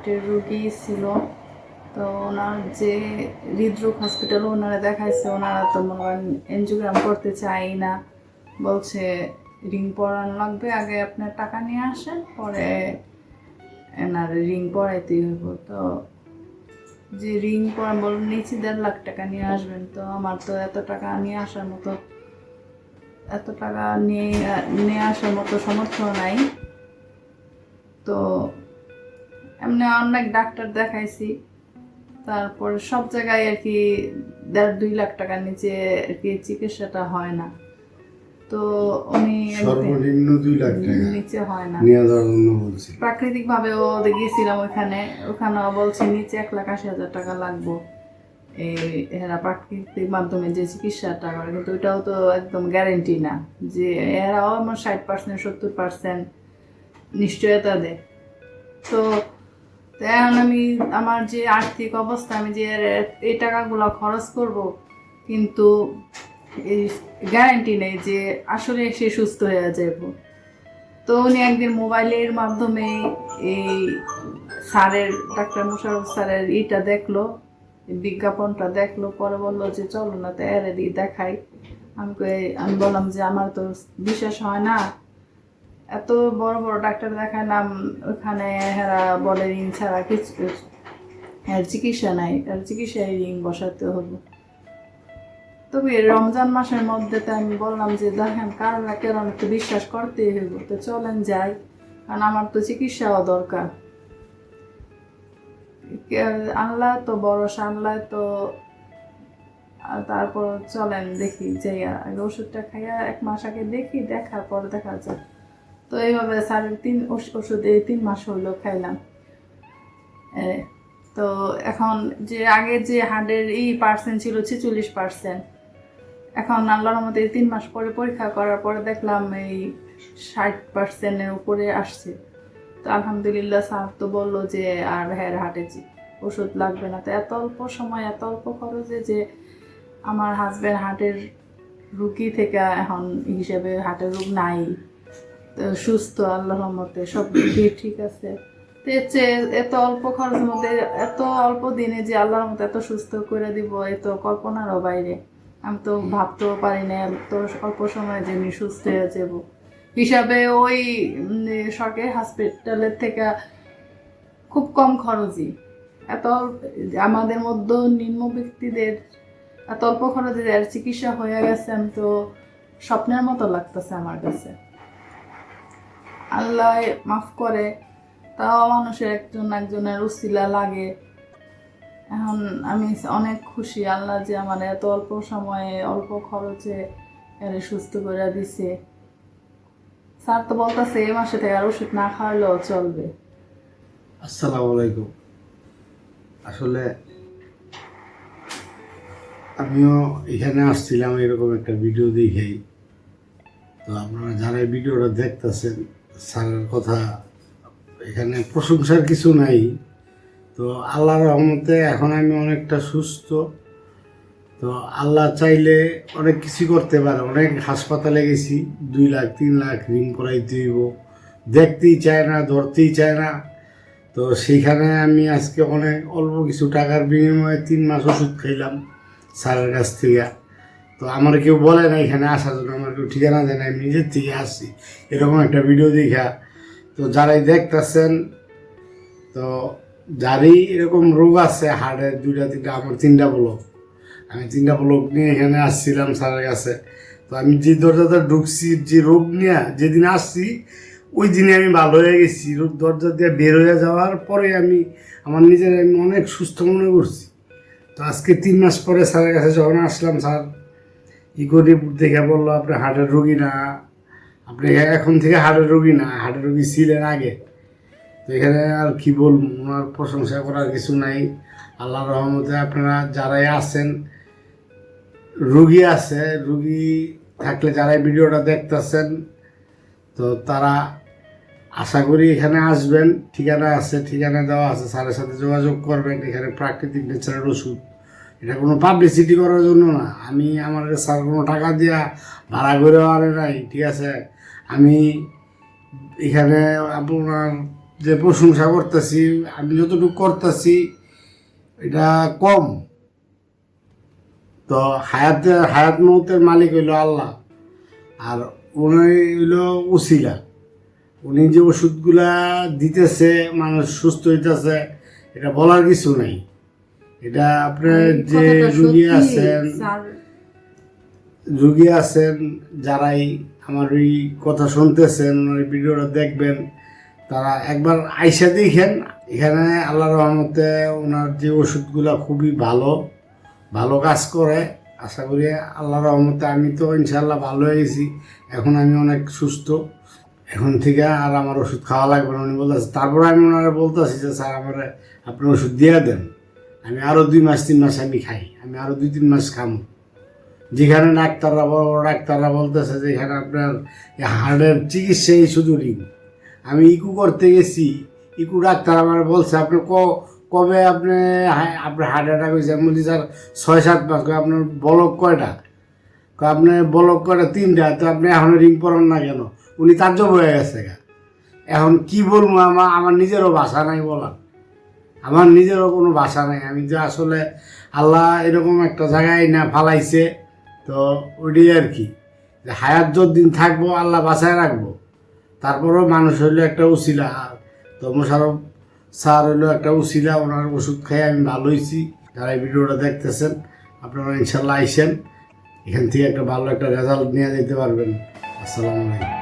হার্টের রুগী ছিল। তো ওনার যে হৃদরোগ হসপিটাল ওনারা দেখাইছে, ওনারা তো মনে করেন এনজিওগ্রাম করতে চাই না। বলছে রিং পরানো লাগবে, আগে আপনার টাকা নিয়ে আসেন, পরে এনার রিং পরাইতেই হইব। তো যে রিং পরা বল নিচে দেড় লাখ টাকা নিয়ে আসবেন, তো আমার তো এত টাকা নিয়ে আসার মতো, এত টাকা নিয়ে নিয়ে আসার মতো সামর্থ্য নাই। তো এমনি অনেক ডাক্তার দেখাইছি। তারপর সব জায়গায় আর কি দেড় দুই লাখ টাকার নিচে আর কি চিকিৎসাটা হয় না। তো উনি সর্বনিম্ন দুই লাখ টাকা নিচে হয় না। নিয়ে যাওয়ার জন্য বলছি। প্রাকৃতিক ভাবে ও গিয়েছিলাম ওখানে ওখানে বলছে নিচে এক লাখ আশি হাজার টাকা লাগবো। এই এরা প্রাকৃতিক মাধ্যমে যে চিকিৎসাটা করে কিন্তু ওইটাও তো একদম গ্যারেন্টি না যে এরাও আমার ষাট পার্সেন্ট সত্তর পার্সেন্ট নিশ্চয়তা দেয়। তো তো এখন আমি, আমার যে আর্থিক অবস্থা, আমি যে এই টাকাগুলো খরচ করব, কিন্তু এই গ্যারান্টি নেই যে আসলে সে সুস্থ হয়ে যাবে। তো উনি একদিন মোবাইলের মাধ্যমে এই স্যারের, ডাক্তার মুশারফ স্যারের ইটা দেখল, বিজ্ঞাপনটা দেখল, পরে বলল যে, চলো না তো এর দেখাই। আমি আমি বললাম যে, আমার তো বিশ্বাস হয় না। এত বড় বড় ডাক্তার দেখালাম ওখানে হেরা বলে রিং ছাড়া কিছু এর চিকিৎসা নাই। এর চিকিৎসায় রিং বসাতে হবে। তবে রমজান মাসের মধ্যে তো আমি বললাম যে, দেখেন কারণ না কেন একটু বিশ্বাস করতেই হইব। তো চলেন যাই, কারণ আমার তো চিকিৎসাও দরকার। আল্লাহ তো ভরসা আল্লাহ তো তারপর চলেন দেখি যে আগে ওষুধটা খাইয়া এক মাস আগে দেখি, দেখার পর দেখা যায় তো এইভাবে সাড়ে তিন ওষ- ওষুধ এই তিন মাস হলো খাইলাম। তো এখন যে আগে যে হার্টের এই পার্সেন্ট ছিল ছেচল্লিশ পার্সেন্ট, এখন আল্লাহর মধ্যে তিন মাস পরে পরীক্ষা করার পরে দেখলাম এই ষাট পার্সেন্টের উপরে আসছে। তো আলহামদুলিল্লাহ স্যার তো বলল যে, আর হ্যাঁ হার্টে যে ওষুধ লাগবে না। তো এত অল্প সময়, এত অল্প খরচে যে আমার হাজব্যান্ড হার্টের রুগী থেকে এখন হিসেবে হার্টের রোগ নাই। সুস্থ, আল্লাহর মতে সব দিয়ে ঠিক আছে। তো এত অল্প খরচের মধ্যে, এত অল্প দিনে যে আল্লাহর মতো এত সুস্থ করে দিব, এ তো কল্পনারও বাইরে। আমি তো ভাবতেও পারি না, এত অল্প সময় যে আমি সুস্থ হয়ে যাব। হিসাবে ওই সরকারি হসপিটালের থেকে খুব কম খরচই। এত আমাদের মধ্যে নিম্ন ব্যক্তিদের এত অল্প খরচে চিকিৎসা হয়ে গেছে, আমি তো স্বপ্নের মতো লাগতেছে আমার কাছে। আল্লাহ মাফ করে, তাও মানুষের একজন একজনের উসিলা লাগে। এখন আমি অনেক খুশি আল্লাহ যে আমার এত অল্প সময়ে, অল্প খরচে এর সুস্থ করে দিছে। স্যার তো বলতেছে এই মাসে থেকে আর ওষুধ না খাওয়ালেও চলবে। আসসালামু আলাইকুম। আসলে আমিও এখানে আসছিলাম এরকম একটা ভিডিও দেখেই। তো আপনারা যারা ভিডিওটা দেখতেছেন স্যারের কথা, এখানে প্রশংসার কিছু নাই। তো আল্লাহর রহমতে এখন আমি অনেকটা সুস্থ। তো আল্লাহ চাইলে অনেক কিছু করতে পারে। অনেক হাসপাতালে গেছি, দুই লাখ, তিন লাখ ঋণ করাইতে হইব দেখতেই চায় না, ধরতেই চায় না। তো সেইখানে আমি আজকে অনেক, অল্প কিছু টাকার বিনিময়ে তিন মাস ওষুধ খাইলাম স্যারের কাছ থেকে। তো আমার কেউ বলে না, এখানে আসার জন্য আমার কেউ ঠিকানা দেয় না, আমি নিজের থেকে আসছি। এরকম একটা ভিডিও দেখা। তো যারাই দেখতেছেন, তো যারই এরকম রোগ আছে হাড়ের দুইটা, তিনটা, আমার তিনটা ব্লক আমি তিনটা ব্লক নিয়ে এখানে আসছিলাম স্যারের কাছে। তো আমি যে দরজাটা ঢুকছি, যে রোগ নিয়ে যেদিন আসছি, ওই দিনে আমি ভালো হয়ে গেছি। রোগ দরজা দিয়ে বের হয়ে যাওয়ার পরে আমি, আমার নিজের আমি অনেক সুস্থ মনে করছি। তো আজকে তিন মাস পরে স্যারের কাছে যখন আসলাম, স্যার ই করে দেখে বলল আপনি হার্টের রোগী না। আপনি এখন থেকে হার্টের রোগী না, হার্টের রোগী ছিলেন আগে। তো এখানে আর কি বলব? ওনার প্রশংসা করার কিছু নাই। আল্লাহর রহমতে আপনারা যারাই আছেন, রুগী আছে, রুগী থাকলে যারাই ভিডিওটা দেখতেছেন, তো তারা আশা করি এখানে আসবেন। ঠিকানা আছে, ঠিকানা দেওয়া আছে। স্যারের সাথে যোগাযোগ করবেন। এখানে প্রাকৃতিক নেচারের ওষুধ এটা কোনো পাবলিসিটি করার জন্য না। আমি আমার স্যার কোনো টাকা দিয়া ভাড়া করে আরে নাই, ঠিক আছে? আমি এখানে আপনার যে প্রশংসা করতেছি, আমি যতটুকু করতেছি, এটা কম। তো হায়াতের হায়াত মৌতের মালিক হইল আল্লাহ, আর উনি হইল উসিলা উনি যে ওষুধগুলা দিতেছে, মানুষ সুস্থ হইতেছে, এটা বলার কিছু নাই। এটা আপনার যে রুগী আছেন রুগী আছেন যারাই আমার এই কথা শুনতেছেন ওই ভিডিওটা দেখবেন তারা একবার আইসা দেখেন। এখানে আল্লাহ রহমতে ওনার যে ওষুধগুলো খুবই ভালো ভালো কাজ করে। আশা করি আল্লাহ রহমতে আমি তো ইনশাল্লাহ ভালো হয়ে গেছি এখন আমি অনেক সুস্থ। এখন থেকে আর আমার ওষুধ খাওয়া লাগবে না। উনি বলতেছে তারপরে আমি ওনারা বলতেছি যে স্যার আমার আপনি ওষুধ দিয়ে দেন। আমি আরও দুই মাস, তিন মাস আমি খাই। আমি আরও দুই, তিন মাস খামো। যেখানে ডাক্তাররা বড় ডাক্তাররা বলতেছে যে এখানে আপনার হার্টের চিকিৎসাই শুধু ঋণ আমি ইকু করতে গেছি, ইকু ডাক্তার আমার বলছে, আপনি ক, কবে আপনি আপনার হার্ট অ্যাটাক হয়েছে? আমি বলছি, স্যার, ছয়, সাত মাস। আপনার বলক কয়টা? কয়, আপনার বলক কয়টা? তিনটা। তো আপনি এখন রিং পরান না কেন? উনি তার তাজ্জব হয়ে গেছে এখন কি বলব আমার আমার নিজেরও ভাষা নাই বলার। আমার নিজেরও কোনো বাসা নাই। আমি যে আসলে আল্লাহ এরকম একটা জায়গায় না ফালাইছে, তো ওইটাই আর কি। যে হায়াত যতদিন থাকব, আল্লাহ বাঁচায় রাখব। তারপরেও মানুষ হইল একটা আর তো মোশারফ স্যার হইল একটা উসিলা, ওনার ওষুধ খেয়ে আমি ভালো হয়েছি যারা এই ভিডিওটা দেখতেছেন, আপনারা ইনশাল্লাহ আইসেন। এখান থেকে একটা ভালো একটা রেজাল্ট নিয়ে যেতে পারবেন। আসসালামু আলাইকুম।